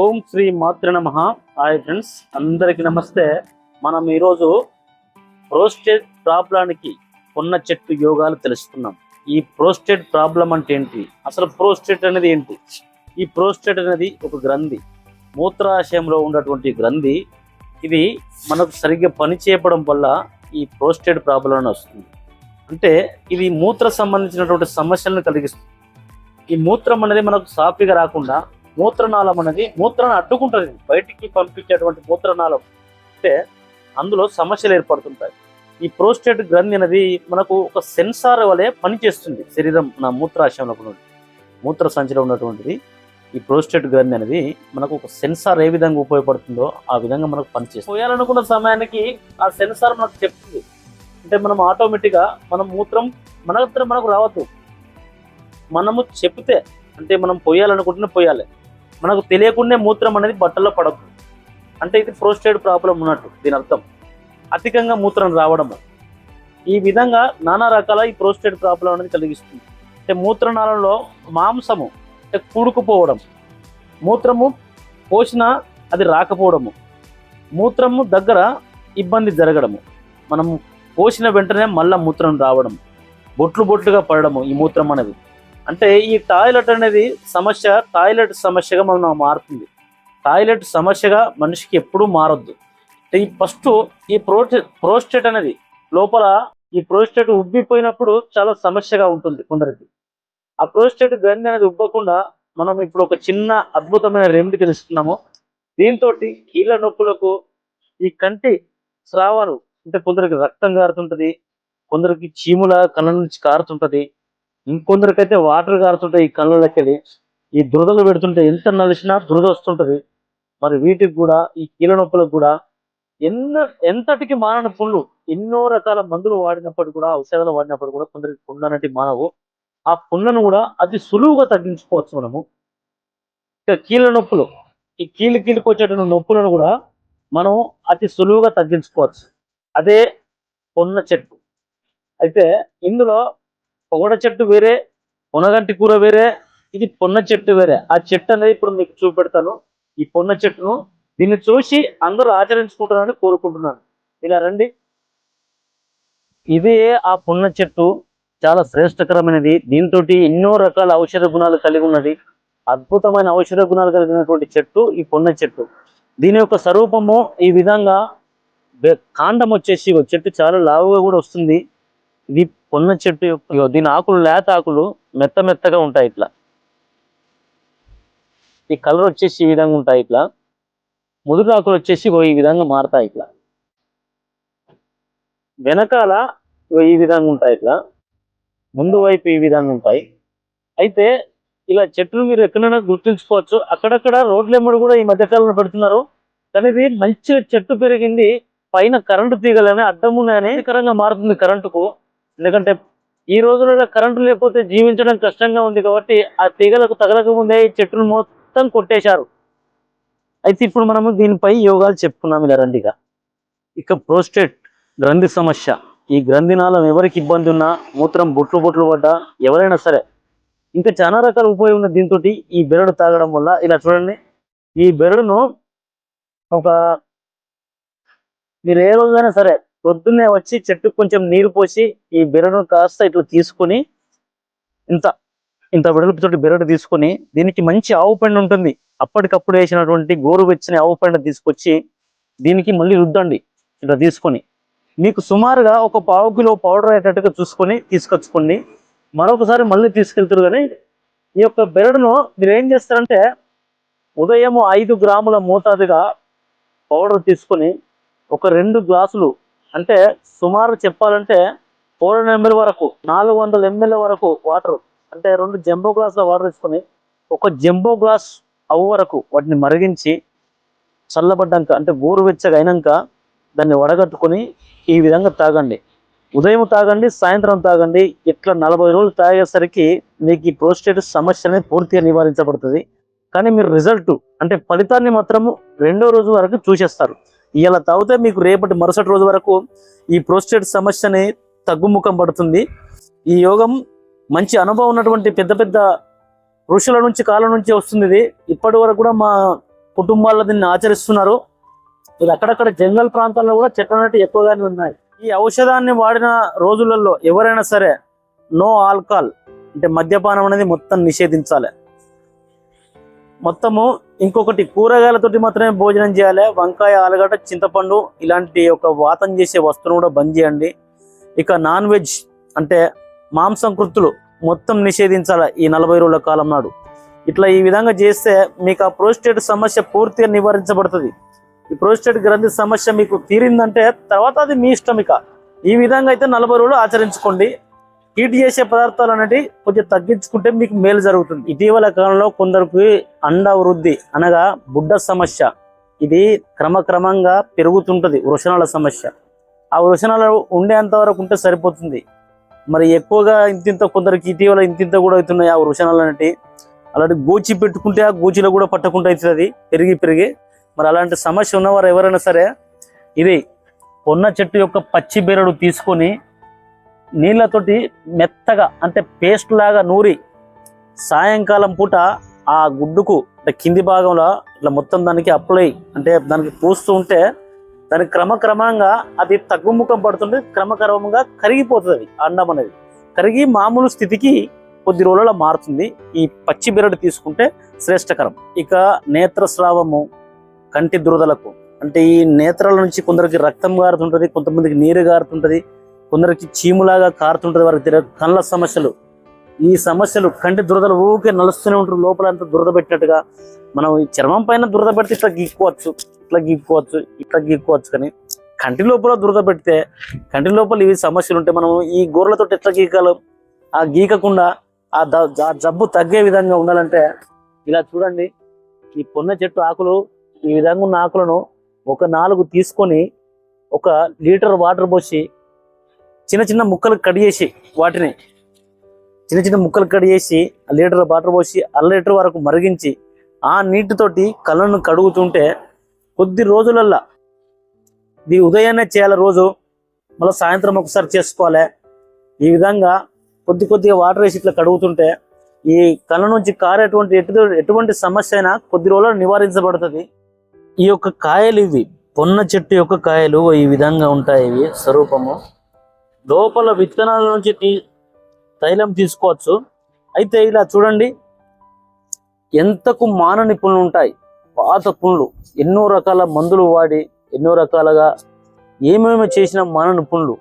ఓం శ్రీ మాతృ నమ. Hi friends అందరికి నమస్తే. మనం ఈరోజు ప్రోస్టేట్ ప్రాబ్లానికి ఉన్న చెట్టు యోగాలు తెలుసుకున్నాం. ఈ ప్రోస్టేట్ ప్రాబ్లం అంటే ఏంటి? అసలు ప్రోస్టేట్ అనేది ఏంటి? ఈ ప్రోస్టేట్ అనేది ఒక గ్రంథి. మూత్రాశయంలో ఉన్నటువంటి గ్రంథి. ఇది మనకు సరిగ్గా పని చేయడం వల్ల ఈ ప్రోస్టేట్ ప్రాబ్లం అని వస్తుంది. అంటే ఇది మూత్ర సంబంధించినటువంటి సమస్యలను కలిగిస్తుంది. ఈ మూత్రం అనేది మనకు సాఫీగా రాకుండా మూత్రనాళం అనేది మూత్రాన్ని అడ్డుకుంటుంది. బయటికి పంపించేటువంటి మూత్రనాళం అంటే అందులో సమస్యలు ఏర్పడుతుంటాయి. ఈ ప్రోస్టేట్ గ్రంథి అనేది మనకు ఒక సెన్సార్ వలె పనిచేస్తుంది శరీరం మన మూత్రాశయంలో ఉన్నటువంటి మూత్ర సంచిలో ఉన్నటువంటిది ఈ ప్రోస్టేట్ గ్రంథి అనేది మనకు ఒక సెన్సార్ ఏ విధంగా ఉపయోగపడుతుందో ఆ విధంగా మనకు పనిచేస్తుంది. పోయాలనుకున్న సమయానికి ఆ సెన్సార్ మనకు చెప్తుంది. అంటే మనం ఆటోమేటిక్గా మనం మూత్రం మన దగ్గర మనకు రావద్దు. మనము చెప్తే అంటే మనం పోయాలనుకుంటేనే పోయాలి. మనకు తెలియకుండా మూత్రం అనేది బట్టల్లో పడద్దు. అంటే ఇది ప్రోస్టేట్ ప్రాబ్లం ఉన్నట్టు దీని అర్థం. అధికంగా మూత్రం రావడము ఈ విధంగా నానా రకాల ఈ ప్రోస్టేట్ ప్రాబ్లం అనేది కలిగిస్తుంది. అంటే మూత్రనాళంలో మాంసము అంటే కూడుకుపోవడం. మూత్రము పోసిన అది రాకపోవడము. మూత్రము దగ్గర ఇబ్బంది జరగడము. మనము పోసిన వెంటనే మళ్ళా మూత్రం రావడం బొట్లు బొట్లుగా పడడము ఈ మూత్రం అనేది. అంటే ఈ టాయిలెట్ అనేది సమస్య టాయిలెట్ సమస్యగా మనం మారుతుంది. టాయిలెట్ సమస్యగా మనిషికి ఎప్పుడూ మారొద్దు. ఈ ఫస్ట్ ఈ ప్రోస్టే ప్రోస్టేట్ అనేది లోపల ఈ ప్రోస్టేట్ ఉబ్బిపోయినప్పుడు చాలా సమస్యగా ఉంటుంది కొందరికి. ఆ ప్రోస్టేట్ గ్రంథి అనేది ఉబ్బకుండా మనం ఇప్పుడు ఒక చిన్న అద్భుతమైన రెమెడీ తెలుస్తున్నాము దీంతో కీళ్ళ నొప్పులకు ఈ కంటి స్రావాలు అంటే కొందరికి రక్తం కారుతుంటది కొందరికి చీముల కళ్ళ నుంచి కారుతుంటది ఇంకొందరికైతే వాటర్ కారుతుంటాయి ఈ కళ్ళలోకి ఈ దురదలు పెడుతుంటే ఎంత నలిసినా దురద వస్తుంటది. మరి వీటికి కూడా ఈ కీళ్ళ నొప్పులకు కూడా ఎన్న ఎంతటికి మానని పుండ్లు ఎన్నో రకాల మందులు వాడినప్పుడు కూడా ఔషధాలు వాడినప్పుడు కూడా కొందరికి పుండ్లు మానవు. ఆ పుండ్లను కూడా అతి సులువుగా తగ్గించుకోవచ్చు మనము. ఇక కీళ్ళ నొప్పులు ఈ కీళ్ళు కీళ్ళకి వచ్చేటువంటి నొప్పులను కూడా మనం అతి సులువుగా తగ్గించుకోవచ్చు. అదే పొన్న చెట్టు. అయితే ఇందులో పొగడ చెట్టు వేరే పొనగంటి కూర వేరే ఇది పొన్న చెట్టు వేరే. ఆ చెట్టు అనేది ఇప్పుడు మీకు చూపెడతాను. ఈ పొన్న చెట్టును దీన్ని చూసి అందరూ ఆచరించుకుంటారని కోరుకుంటున్నాను. ఇలా రండి. ఇదే ఆ పొన్న చెట్టు చాలా శ్రేష్టకరమైనది. దీంతో ఎన్నో రకాల ఔషధ గుణాలు కలిగి ఉన్నది. అద్భుతమైన ఔషధ గుణాలు కలిగినటువంటి చెట్టు ఈ పొన్న చెట్టు. దీని యొక్క స్వరూపము ఈ విధంగా కాండం వచ్చేసి చెట్టు చాలా లావుగా కూడా వస్తుంది. ఇది పొన్న చెట్టు యొక్క దీని ఆకులు లేత ఆకులు మెత్త మెత్తగా ఉంటాయి ఇట్లా. ఈ కలర్ వచ్చేసి ఈ విధంగా ఉంటాయి ఇట్లా. ముదురు ఆకులు వచ్చేసి ఈ విధంగా మారుతాయి ఇట్లా. వెనకాల ఈ విధంగా ఉంటాయి ఇట్లా. ముందు వైపు ఈ విధంగా ఉంటాయి. అయితే ఇలా చెట్లు మీరు ఎక్కడైనా గుర్తుంచుకోవచ్చు. అక్కడక్కడ రోడ్ల ఎమ్మడి కూడా ఈ మధ్యకాలంలో పెడుతున్నారు. కానీ ఇది మంచిగా చెట్టు పెరిగింది. పైన కరెంటు తీగలనే అడ్డం ఉన్నాయని కరంగా మారుతుంది కరెంటుకు. ఎందుకంటే ఈ రోజులలో కరెంటు లేకపోతే జీవించడం కష్టంగా ఉంది కాబట్టి ఆ తీగలకు తగలక ముందే ఈ చెట్టును మొత్తం కొట్టేశారు. అయితే ఇప్పుడు మనము దీనిపై యోగాలు చెప్పుకున్నాం ఇలా రండిగా. ఇక ప్రోస్టేట్ గ్రంథి సమస్య. ఈ గ్రంథినాళం ఎవరికి ఇబ్బంది ఉన్నా మూత్రం బొట్లు బొట్లు పడ్డా ఎవరైనా సరే. ఇంకా చాలా రకాల ఉపయోగం ఉంది దీంతో ఈ బెరడు తాగడం వల్ల ఇలా చూడండి. ఈ బెరడును ఒక మీరు ఏ రోజైనా సరే పొద్దున్నే వచ్చి చెట్టుకు కొంచెం నీరు పోసి ఈ బెరడు కాస్త ఇట్లా తీసుకొని ఇంత ఇంత వెడల్పుతోటి బెరడు తీసుకొని దీనికి మంచి ఆవు పెండ ఉంటుంది. అప్పటికప్పుడు వేసినటువంటి గోరువెచ్చని ఆవు పెండ తీసుకొచ్చి దీనికి మళ్ళీ రుద్దండి ఇట్లా తీసుకొని. మీకు సుమారుగా ఒక పావు కిలో పౌడర్ అయ్యేటట్టుగా చూసుకొని తీసుకొచ్చుకోండి. మరొకసారి మళ్ళీ తీసుకెళ్తారు కానీ ఈ యొక్క బెరడును మీరు ఏం చేస్తారంటే ఉదయం ఐదు గ్రాముల మోతాదుగా పౌడర్ తీసుకొని ఒక రెండు గ్లాసులు అంటే సుమారు చెప్పాలంటే ఫోర్ హండ్రెడ్ ఎంఎల్ వరకు నాలుగు వందల ఎంఎల్ వరకు వాటర్ అంటే రెండు జంబో గ్లాసుల వాటర్ తీసుకొని ఒక జంబో గ్లాస్ అవ్వ వరకు వాటిని మరిగించి చల్లబడ్డాక అంటే గోరువెచ్చగా అయినాక దాన్ని వడగట్టుకొని ఈ విధంగా తాగండి. ఉదయం తాగండి సాయంత్రం తాగండి ఇట్లా నలభై రోజులు తాగేసరికి మీకు ఈ ప్రోస్టేట్ సమస్య అనేది పూర్తిగా నివారించబడుతుంది. కానీ మీరు రిజల్ట్ అంటే ఫలితాన్ని మాత్రము రెండో రోజు వరకు చూసేస్తారు. ఇలా తాగితే మీకు రేపటి మరుసటి రోజు వరకు ఈ ప్రోస్టేట్ సమస్యని తగ్గుముఖం పడుతుంది. ఈ యోగం మంచి అనుభవం ఉన్నటువంటి పెద్ద పెద్ద ఋషుల నుంచి కాలం నుంచి వస్తుంది ఇది. ఇప్పటి వరకు కూడా మా కుటుంబాల్లో దీన్ని ఆచరిస్తున్నారు. ఇది అక్కడక్కడ జంగల్ ప్రాంతాల్లో కూడా చెట్లు ఎక్కువగానే ఉన్నాయి. ఈ ఔషధాన్ని వాడిన రోజులలో ఎవరైనా సరే నో ఆల్కహాల్ అంటే మద్యపానం అనేది మొత్తం నిషేధించాలి. మొత్తము ఇంకొకటి కూరగాయలతోటి మాత్రమే భోజనం చేయాలి. వంకాయ ఆలుగడ్డ చింతపండు ఇలాంటి ఒక వాతం చేసే వస్తువును కూడా బంద్ చేయండి. ఇక నాన్ వెజ్ అంటే మాంసం కృతులు మొత్తం నిషేధించాలి ఈ నలభై రోజుల కాలం నాడు. ఇట్లా ఈ విధంగా చేస్తే మీకు ఆ ప్రోస్టేట్ సమస్య పూర్తిగా నివారించబడుతుంది. ఈ ప్రోస్టేట్ గ్రంథి సమస్య మీకు తీరిందంటే తర్వాత అది మీ ఇష్టం ఇక. ఈ విధంగా అయితే నలభై రోజులు ఆచరించుకోండి. హీట్ చేసే పదార్థాలు అనేవి కొంచెం తగ్గించుకుంటే మీకు మేలు జరుగుతుంది. ఇటీవల కాలంలో కొందరికి అండ వృద్ధి అనగా బుడ్డ సమస్య. ఇది క్రమక్రమంగా పెరుగుతుంటది వృషణాల సమస్య. ఆ వృషణాలు ఉండేంత వరకు ఉంటే సరిపోతుంది. మరి ఎక్కువగా ఇంతింత కొందరికి ఇటీవల ఇంతింత కూడా అవుతున్నాయి ఆ వృషణాలు అనేవి అలాంటి గోచి పెట్టుకుంటే ఆ గోచిలో కూడా పట్టకుండా అవుతుంది పెరిగి పెరిగి. మరి అలాంటి సమస్య ఉన్నవారు ఎవరైనా సరే ఇది కొన్న చెట్టు యొక్క పచ్చి బెరడు తీసుకొని నీళ్ళతోటి మెత్తగా అంటే పేస్ట్ లాగా నూరి సాయంకాలం పూట ఆ గుడ్డుకు అంటే కింది భాగంలో ఇట్లా మొత్తం దానికి అప్లై అంటే దానికి పూస్తూ ఉంటే దానికి క్రమక్రమంగా అది తగ్గుముఖం పడుతుంటే క్రమక్రమంగా కరిగిపోతుంది అది అండం అనేది. కరిగి మామూలు స్థితికి కొద్ది రోజులలో మారుతుంది. ఈ పచ్చి బెరడు తీసుకుంటే శ్రేష్టకరం. ఇక నేత్రస్రావము కంటి దురదలకు అంటే ఈ నేత్రాల నుంచి కొందరికి రక్తం గారుతుంటుంది కొంతమందికి నీరు గారుతుంటుంది కొందరికి చీములాగా కారుతుంటది వారికి తెలియదు. కళ్ళ సమస్యలు. ఈ సమస్యలు కంటి దురదలు ఊకే నలుస్తూనే ఉంటారు. లోపల అంతా దురద పెట్టినట్టుగా మనం ఈ చర్మం పైన దురద పెడితే ఇట్లా గీక్కోవచ్చు. ఇట్లా గీక్కోవచ్చు. ఇట్లా గీక్కోవచ్చు కానీ కంటి లోపల దురద పెడితే కంటి లోపల ఇవి సమస్యలు ఉంటే మనం ఈ గోర్లతో ఎట్లా గీకాలో? ఆ గీకకుండా ఆ ఆ జబ్బు తగ్గే విధంగా ఉండాలంటే ఇలా చూడండి. ఈ పొన్న చెట్టు ఆకులు ఈ విధంగా ఉన్న ఆకులను ఒక నాలుగు తీసుకొని ఒక లీటర్ వాటర్ పోసి చిన్న చిన్న ముక్కలు కట్ చేసి వాటిని చిన్న చిన్న ముక్కలు కట్ చేసి లీటర్ వాటర్ పోసి అర లీటర్ వరకు మరిగించి ఆ నీటితోటి కళ్ళను కడుగుతుంటే కొద్ది రోజులల్లా ఇది ఉదయాన్నే చేయాలి రోజు మళ్ళీ సాయంత్రం ఒకసారి చేసుకోవాలి. ఈ విధంగా కొద్ది కొద్దిగా వాటర్ వేసి ఇట్లా కడుగుతుంటే ఈ కళ్ళ నుంచి కారేటువంటి ఎటు ఎటువంటి సమస్య అయినా కొద్ది రోజులు నివారించబడుతుంది. ఈ యొక్క కాయలు ఇవి పొన్న చెట్టు యొక్క కాయలు ఈ విధంగా ఉంటాయి. ఇవి స్వరూపము. లోపల విత్తనాల నుంచి తీ- తైలం తీసుకోవచ్చు. అయితే ఇలా చూడండి. ఎంతకు మానని పుండ్లు ఉంటాయి. పాత పుండ్లు. ఎన్నో రకాల మందులు వాడి ఎన్నో రకాలుగా ఏమేమి చేసిన మానని పుండ్లు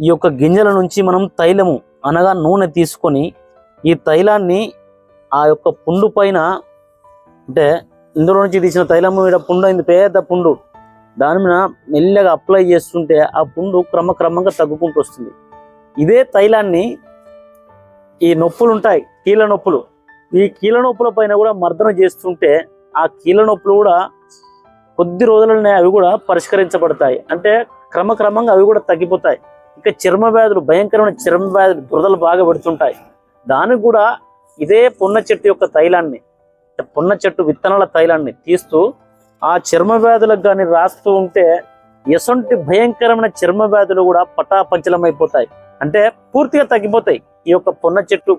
ఈ యొక్క గింజల నుంచి మనం తైలము అనగా నూనె తీసుకొని ఈ తైలాన్ని ఆ యొక్క పుండు పైన అంటే ఇందులో నుంచి తీసిన తైలము ఇక్కడ పుండు అయింది పెద్ద పుండు దాని మీద మెల్లగా అప్లై చేస్తుంటే ఆ పుండు క్రమక్రమంగా తగ్గుకుంటూ వస్తుంది. ఇదే తైలాన్ని ఈ నొప్పులు ఉంటాయి కీళ్ళ నొప్పులు. ఈ కీళ్ళ నొప్పుల పైన కూడా మర్దన చేస్తుంటే ఆ కీళ్ళ నొప్పులు కూడా కొద్ది రోజులనే అవి కూడా పరిష్కరించబడతాయి. అంటే క్రమక్రమంగా అవి కూడా తగ్గిపోతాయి. ఇక చర్మ వ్యాధులు భయంకరమైన చర్మ వ్యాధులు దురదలు బాగా పెడుతుంటాయి. దానికి కూడా ఇదే పొన్న చెట్టు యొక్క తైలాన్ని పొన్న చెట్టు విత్తనాల తైలాన్ని తీస్తూ ఆ చర్మ వ్యాధులకు కానీ రాస్తూ ఉంటే ఎసొంటి భయంకరమైన చర్మ వ్యాధులు కూడా పటాపంచలమైపోతాయి. అంటే పూర్తిగా తగ్గిపోతాయి ఈ యొక్క పొన్న చెట్టు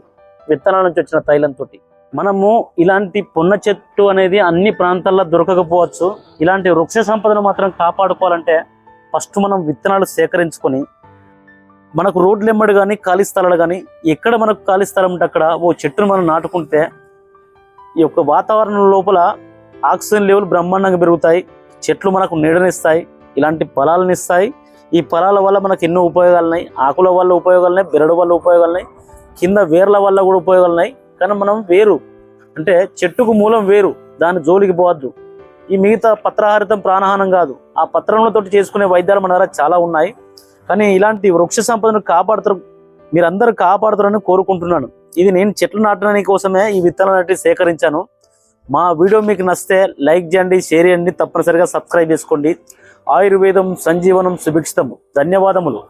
విత్తనాల నుంచి వచ్చిన తైలంతో మనము ఇలాంటి పొన్న చెట్టు అనేది అన్ని ప్రాంతాల్లో దొరకకపోవచ్చు. ఇలాంటి వృక్ష సంపదను మాత్రం కాపాడుకోవాలంటే ఫస్ట్ మనం విత్తనాలు సేకరించుకొని మనకు రోడ్లు ఎమ్మడి కానీ ఖాళీ స్థలాలు కానీ ఎక్కడ మనకు ఖాళీ స్థలం ఉంటే అక్కడ ఓ చెట్టును మనం నాటుకుంటే ఈ యొక్క వాతావరణం లోపల ఆక్సిజన్ లెవెల్ బ్రహ్మాండంగా పెరుగుతాయి చెట్లు మనకు నీడనిస్తాయి ఇలాంటి ఫలాలను ఇస్తాయి ఈ ఫలాల వల్ల మనకు ఎన్నో ఉపయోగాలు ఉన్నాయి. ఆకుల వల్ల ఉపయోగాలు ఉన్నాయి బెరడు వల్ల ఉపయోగాలు ఉన్నాయి కింద వేర్ల వల్ల కూడా ఉపయోగాలు ఉన్నాయి. కానీ మనం వేరు. అంటే చెట్టుకు మూలం వేరు. దాని జోలికి పోవద్దు. ఈ మిగతా పత్రహారితం ప్రాణహానం కాదు. ఆ పత్రములతో చేసుకునే వైద్యాలు మన దగ్గర చాలా ఉన్నాయి. కానీ ఇలాంటి వృక్ష సంపదను కాపాడుతారు మీరందరూ కాపాడుతారని కోరుకుంటున్నాను. ఇది నేను చెట్లు నాటడానికి కోసమే ఈ విత్తనాలు సేకరించాను. మా వీడియో మీకు నచ్చితే లైక్ చేయండి షేర్ చేయండి తప్పనిసరిగా సబ్స్క్రైబ్ చేసుకోండి. ఆయుర్వేదం సంజీవనం సుభిక్షితము. ధన్యవాదములు.